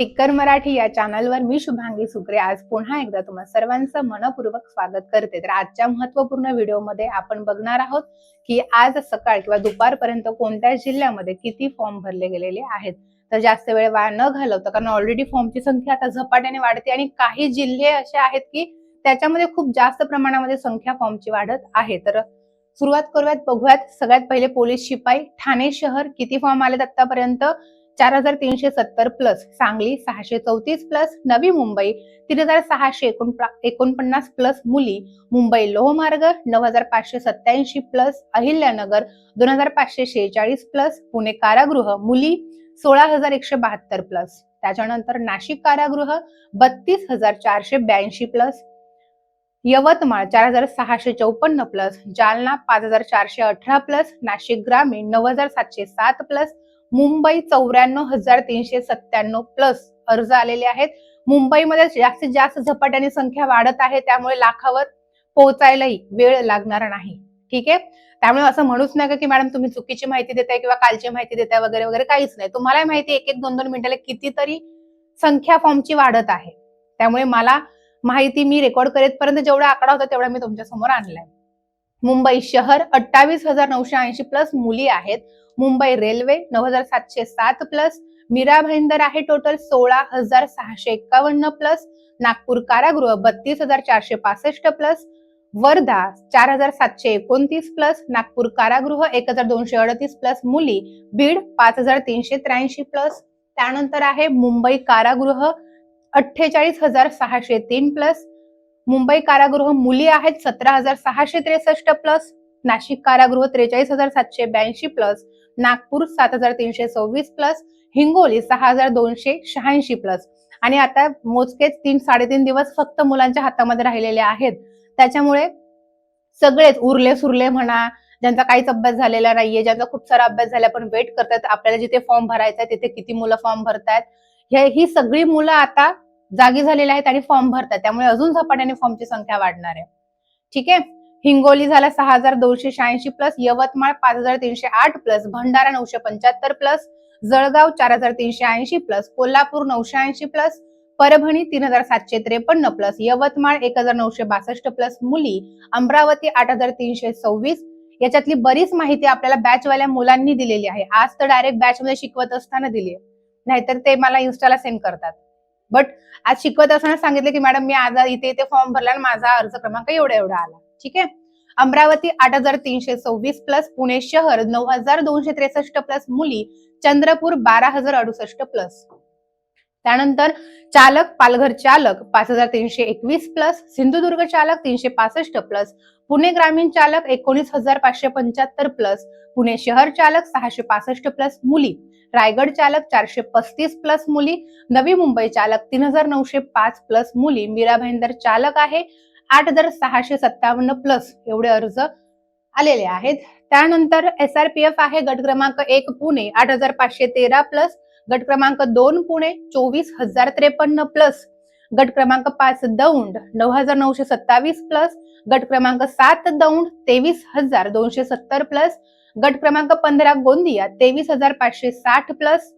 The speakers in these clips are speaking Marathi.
टिक्कर मराठी या चॅनलवर मी शुभांगी सुकरे. आज पुन्हा एकदा तुम्हा सर्वांचं मनपूर्वक स्वागत करते. तर आजच्या महत्त्वपूर्ण व्हिडिओमध्ये आपण बघणार आहोत की आज सकाळ किंवा दुपारपर्यंत कोणत्या जिल्ह्यामध्ये किती फॉर्म भरले गेलेले आहेत. तर जास्त वेळ वाया न घालवता कारण ऑलरेडी फॉर्मची संख्या आता झपाट्याने वाढते आणि काही जिल्हे असे आहेत की त्याच्यामध्ये खूप जास्त प्रमाणामध्ये संख्या फॉर्मची वाढत आहे. तर सुरुवात करूयात बघूयात सगळ्यात पहिले पोलीस शिपाई ठाणे शहर किती फॉर्म आलेत आतापर्यंत? चार हजार तीनशे सत्तर प्लस सांगली सहाशे चौतीस प्लस नवी मुंबई तीन हजार सहाशे एकोण एकोणपन्नास प्लस मुली मुंबई लोहमार्ग नऊ हजार पाचशे सत्याऐंशी प्लस अहिल्यानगर दोन हजार पाचशे शेहेचाळीस प्लस पुणे कारागृह मुली सोळा हजार एकशे बहात्तर प्लस. त्याच्यानंतर नाशिक कारागृह बत्तीस हजार चारशे ब्याऐंशी प्लस यवतमाळ चार हजार सहाशे चौपन्न प्लस जालना पाच हजार चारशे अठरा प्लस नाशिक ग्रामीण नऊ हजार सातशे सात प्लस मुंबई चौऱ्याण्णव हजार तीनशे सत्त्याण्णव प्लस अर्ज आलेले आहेत. मुंबईमध्ये जास्तीत जास्त झपाट्याने संख्या वाढत आहे त्यामुळे लाखावर पोहोचायलाही वेळ लागणार नाही. ठीक आहे? त्यामुळे असं म्हणूच नका की मॅडम तुम्ही चुकीची माहिती देताय किंवा कालची माहिती देताय वगैरे वगैरे काहीच नाही. तुम्हाला माहिती एक एक दोन दोन मिनिटाला कितीतरी संख्या फॉर्मची वाढत आहे. त्यामुळे मला माहिती मी रेकॉर्ड करेपर्यंत जेवढा आकडा होता तेवढा मी तुमच्यासमोर आणलाय. मुंबई शहर अठ्ठावीस हजार नऊशे ऐंशी प्लस मुली आहेत. मुंबई रेल्वे नऊ हजार सातशे सात प्लस मीरा भाईंदर आहे टोटल सोळा हजार सहाशे एक्कावन्न प्लस नागपूर कारागृह बत्तीस हजार चारशे पासष्ट प्लस वर्धा चार हजार सातशे एकोणतीस प्लस नागपूर कारागृह एक हजार दोनशे अडतीस प्लस मुली बीड पाच हजार तीनशे त्र्याऐंशी प्लस त्यानंतर आहे मुंबई कारागृह अठ्ठेचाळीस हजार सहाशे तीन प्लस मुंबई कारागृह मुली आहेत सतरा हजार सहाशे त्रेसष्ट प्लस नाशिक कारागृह त्रेचाळीस हजार सातशे ब्याऐंशी प्लस नागपूर सात हजार तीनशे सव्वीस प्लस हिंगोली सहा हजार दोनशे शहाऐंशी प्लस आणि आता मोजकेच तीन साडेतीन दिवस फक्त मुलांच्या हातामध्ये राहिलेले आहेत. त्याच्यामुळे सगळेच उरले सुरले म्हणा ज्यांचा काहीच अभ्यास झालेला नाहीये ज्यांचा खूप सारा अभ्यास झाला पण वेट करतात आपल्याला जिथे फॉर्म भरायचा आहे तिथे किती मुलं फॉर्म भरतायत. हे ही सगळी मुलं आता जागी झालेल्या आहेत आणि फॉर्म भरतात. त्यामुळे अजून झपाट्याने फॉर्मची संख्या वाढणार आहे. ठीक आहे? हिंगोली झाला सहा हजार दोनशे शहाऐंशी प्लस यवतमाळ पाच हजार तीनशे आठ प्लस भंडारा नऊशे पंच्याहत्तर प्लस जळगाव चार हजार तीनशे ऐंशी प्लस कोल्हापूर नऊशे ऐंशी प्लस परभणी तीन हजार सातशे त्रेपन्न प्लस यवतमाळ एक हजार नऊशे बासष्ट प्लस मुली अमरावती आठ हजार तीनशे सव्वीस. याच्यातली बरीच माहिती आपल्याला बॅचवाल्या मुलांनी दिलेली आहे. आज तर डायरेक्ट बॅच मध्ये शिकवत असताना दिली नाहीतर ते मला इन्स्टाला सेंड करतात. बट आज शिकवत असताना सांगितलं की मॅडम मी आज इथे इथे फॉर्म भरला आणि माझा अर्ज क्रमांक एवढा एवढा आला. ठीक आहे? अमरावती आठ हजार तीनशे सव्वीस प्लस पुणे शहर नऊ हजार दोनशे त्रेसष्ट प्लस मुली चंद्रपूर बारा हजार अडुसष्ट प्लस त्यानंतर चालक पालघर चालक पाच हजार तीनशे एकवीस प्लस सिंधुदुर्ग चालक तीनशे पासष्ट प्लस पुणे ग्रामीण चालक एकोणीस हजार पाचशे पंच्याहत्तर प्लस पुणे शहर चालक सहाशे पासष्ट प्लस मुली रायगड चालक चारशे पस्तीस प्लस मुली नवी मुंबई चालक तीन हजार नऊशे पाच प्लस मुली मीरा भाईंदर चालक आहे आठ हजार सहाशे सत्तावन्न प्लस एवढे अर्ज आलेले आहेत. त्यानंतर एस आर पी एफ आहे गट क्रमांक एक पुणे आठ हजार पाचशे तेरा प्लस गट क्रमांक दोन पुणे चोवीस हजार त्रेपन्न प्लस गट क्रमांक पाच दौंड नऊ हजार नऊशे सत्तावीस प्लस गट क्रमांक सात दौंड तेवीस हजार दोनशे सत्तर प्लस गट क्रमांक पंधरा गोंदिया तेवीस हजार पाचशे साठ प्लस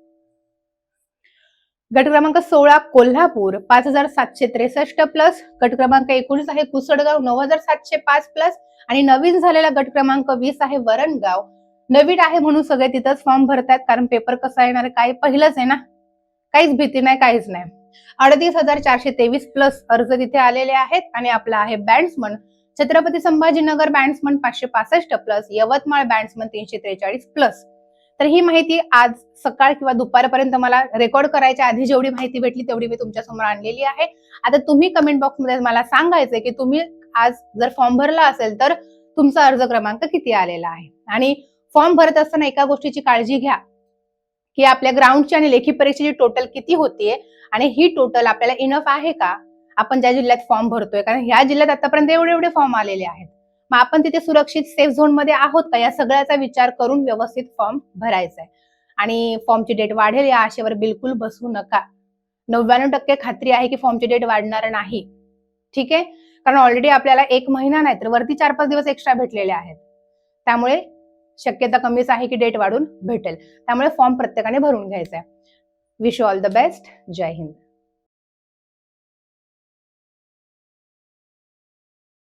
गट क्रमांक सोळा कोल्हापूर पाच हजार सातशे त्रेसष्ट प्लस गट क्रमांक एकोणीस आहे कुसडगाव नऊ हजार सातशे पाच प्लस आणि नवीन झालेला गट क्रमांक वीस आहे वरणगाव. नवीन आहे म्हणून सगळे तिथंच फॉर्म भरतायत कारण पेपर कसा येणार काय पहिलंच आहे ना. काहीच भीती नाही काहीच नाही. अडतीस हजार चारशे तेवीस प्लस अर्ज तिथे आलेले आहेत आणि आपला आहे बँड्समन छत्रपती संभाजीनगर बँड्समन पाचशे पासष्ट प्लस यवतमाळ बँड्समन तीनशे त्रेचाळीस प्लस तर ही माहिती आज सकाळ किंवा दुपारपर्यंत मला रेकॉर्ड करायच्या आधी जेवढी माहिती भेटली तेवढी मी तुमच्यासमोर आणलेली आहे. आता तुम्ही कमेंट बॉक्समध्ये मला सांगायचंय की तुम्ही आज जर फॉर्म भरला असेल तर तुमचा अर्ज क्रमांक किती आलेला आहे? आणि फॉर्म भरत असताना एका गोष्टीची काळजी घ्या. की आपल्या ग्राउंडची आणि लेखी परीक्षेची टोटल किती होतीये आणि ही टोटल आपल्याला इनफ आहे का? आपण ज्या जिल्ह्यात फॉर्म भरतोय कारण ह्या जिल्ह्यात आतापर्यंत एवढे एवढे फॉर्म आलेले आहेत. मग आपण तिथे सुरक्षित सेफ झोनमध्ये आहोत का? या सगळ्याचा विचार करून व्यवस्थित फॉर्म भरायचा आहे आणि फॉर्मची डेट वाढेल या आशेवर बिलकुल बसू नका. नव्याण्णव टक्के खात्री आहे की फॉर्मची डेट वाढणार नाही. ठीक आहे? कारण ऑलरेडी आपल्याला एक महिना नाही तर वरती चार पाच दिवस एक्स्ट्रा भेटलेले आहेत. त्यामुळे शक्यता कमीच आहे की डेट वाढून भेटेल. त्यामुळे फॉर्म प्रत्येकाने भरून घ्यायचा आहे wish all the best Jai Hind.